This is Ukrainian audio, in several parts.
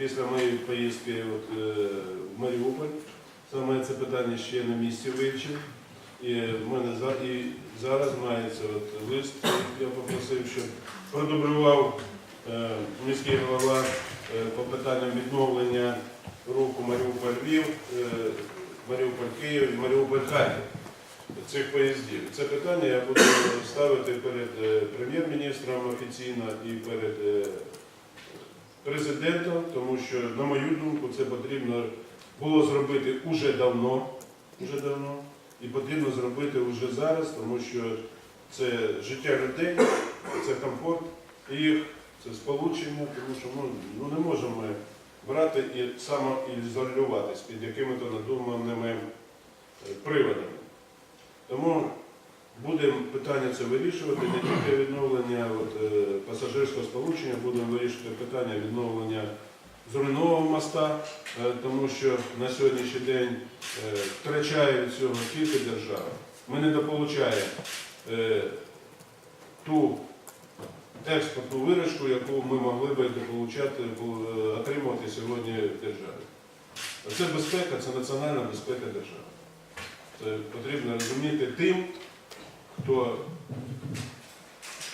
після моєї поїздки от, е, в Маріуполь. Саме це питання ще на місці вивчив. І в мене за- і зараз мається от лист, я попросив, щоб продублював е, міський голова е, по питанням відновлення руху Маріуполь-Львів, е, Маріуполь-Київ і Маріуполь-Харків цих поїздів. Це питання я буду ставити перед е, прем'єр-міністром офіційно і перед е, президентом, тому що, на мою думку, це потрібно було зробити уже давно, уже давно, і потрібно зробити уже зараз, тому що це життя людей, це комфорт їх, це сполучення, тому що ну, ну, не можемо брати і самоізолюватись під якими-то надуманими е, приводами. Тому будемо питання це вирішувати, не тільки відновлення от, е, пасажирського сполучення, будемо вирішувати питання відновлення зруйнованого моста, е, тому що на сьогоднішній день е, втрачає від цього тільки держава. Ми не дополучаємо ту експортну виручку, яку ми могли би дополучати, отримувати сьогодні в державі. Це безпека, це національна безпека держави. Це потрібно розуміти тим, хто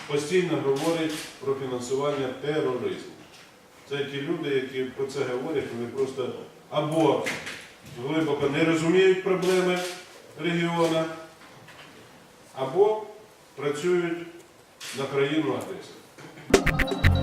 постійно говорить про фінансування тероризму. Це ті люди, які про це говорять, вони просто або глибоко не розуміють проблеми регіону, або працюють на країну агресора.